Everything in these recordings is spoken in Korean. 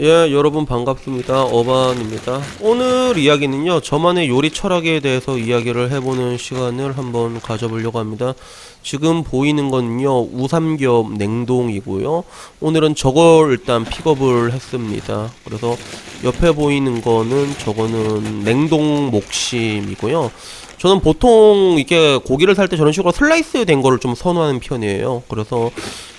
예, 여러분 반갑습니다. 어반입니다. 오늘 이야기는요, 저만의 요리 철학에 대해서 이야기를 해보는 시간을 한번 가져보려고 합니다. 지금 보이는 건요, 우삼겹 냉동이고요. 오늘은 저걸 일단 픽업을 했습니다. 그래서 옆에 보이는 거는 저거는 냉동 목심이고요. 저는 보통 이렇게 고기를 살 때 저런 식으로 슬라이스 된 거를 좀 선호하는 편이에요. 그래서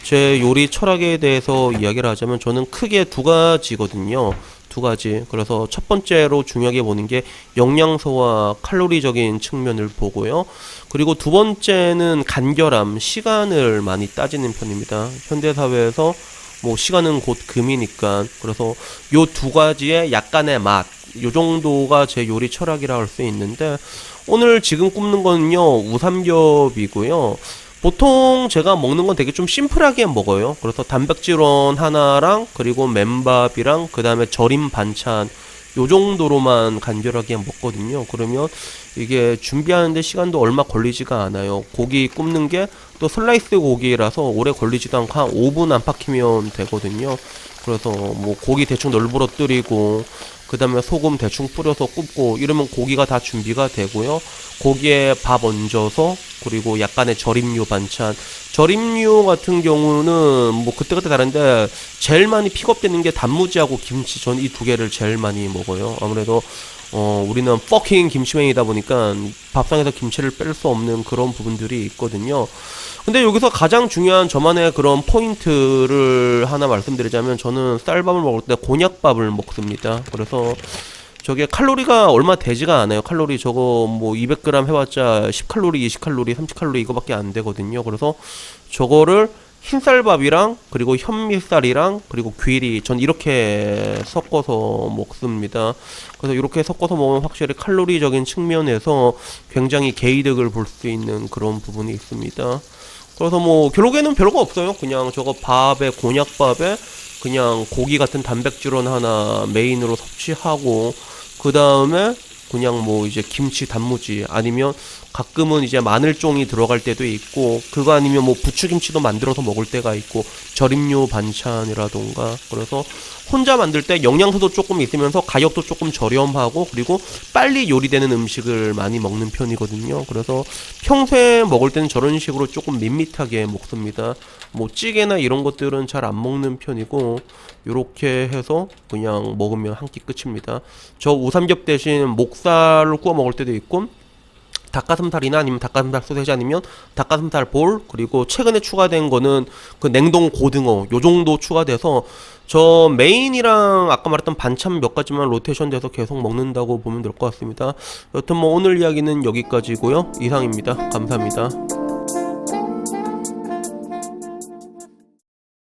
제 요리 철학에 대해서 이야기를 하자면 저는 크게 두 가지거든요. 두 가지. 그래서 첫 번째로 중요하게 보는 게 영양소와 칼로리적인 측면을 보고요. 그리고 두 번째는 간결함, 시간을 많이 따지는 편입니다. 현대 사회에서 뭐 시간은 곧 금이니까 그래서 요 두 가지의 약간의 맛, 요 정도가 제 요리 철학이라 할 수 있는데 오늘 지금 굽는 거는요 우삼겹이고요. 보통 제가 먹는 건 되게 좀 심플하게 먹어요. 그래서 단백질원 하나랑 그리고 맨밥이랑 그 다음에 절임 반찬 요 정도로만 간결하게 먹거든요. 그러면 이게 준비하는데 시간도 얼마 걸리지가 않아요. 고기 굽는 게 또 슬라이스 고기라서 오래 걸리지도 않고 한 5분 안팎이면 되거든요. 그래서 뭐 고기 대충 널브러뜨리고 그 다음에 소금 대충 뿌려서 굽고 이러면 고기가 다 준비가 되고요. 고기에 밥 얹어서 그리고 약간의 절임류 반찬. 절임류 같은 경우는 뭐 그때그때 다른데 제일 많이 픽업되는 게 단무지하고 김치. 전 이 두 개를 제일 많이 먹어요. 아무래도 어, 우리는 퍼킹 김치맨이다 보니까 밥상에서 김치를 뺄 수 없는 그런 부분들이 있거든요. 근데 여기서 가장 중요한 저만의 그런 포인트를 하나 말씀드리자면 저는 쌀밥을 먹을 때 곤약밥을 먹습니다. 그래서 저게 칼로리가 얼마 되지가 않아요. 칼로리 저거 뭐 200g 해봤자 10칼로리, 20칼로리, 30칼로리 이거밖에 안 되거든요. 그래서 저거를 흰쌀밥이랑 그리고 현미쌀이랑 그리고 귀리 전 이렇게 섞어서 먹습니다. 그래서 이렇게 섞어서 먹으면 확실히 칼로리적인 측면에서 굉장히 개이득을 볼 수 있는 그런 부분이 있습니다. 그래서 뭐 결국에는 별거 없어요. 그냥 저거 밥에 곤약밥에 그냥 고기 같은 단백질원 하나 메인으로 섭취하고 그 다음에 그냥 뭐 이제 김치 단무지 아니면 가끔은 이제 마늘종이 들어갈 때도 있고 그거 아니면 뭐 부추김치도 만들어서 먹을 때가 있고 절임류 반찬이라던가 그래서 혼자 만들 때 영양소도 조금 있으면서 가격도 조금 저렴하고 그리고 빨리 요리되는 음식을 많이 먹는 편이거든요. 그래서 평소에 먹을 때는 저런 식으로 조금 밋밋하게 먹습니다. 뭐 찌개나 이런 것들은 잘 안 먹는 편이고 요렇게 해서 그냥 먹으면 한 끼 끝입니다. 저 우삼겹 대신 목살을 구워 먹을 때도 있고 닭가슴살이나 아니면 닭가슴살 소세지 아니면 닭가슴살 볼 그리고 최근에 추가된 거는 그 냉동 고등어 요 정도 추가돼서 저 메인이랑 아까 말했던 반찬 몇 가지만 로테이션 돼서 계속 먹는다고 보면 될 것 같습니다. 여튼 뭐 오늘 이야기는 여기까지고요. 이상입니다. 감사합니다.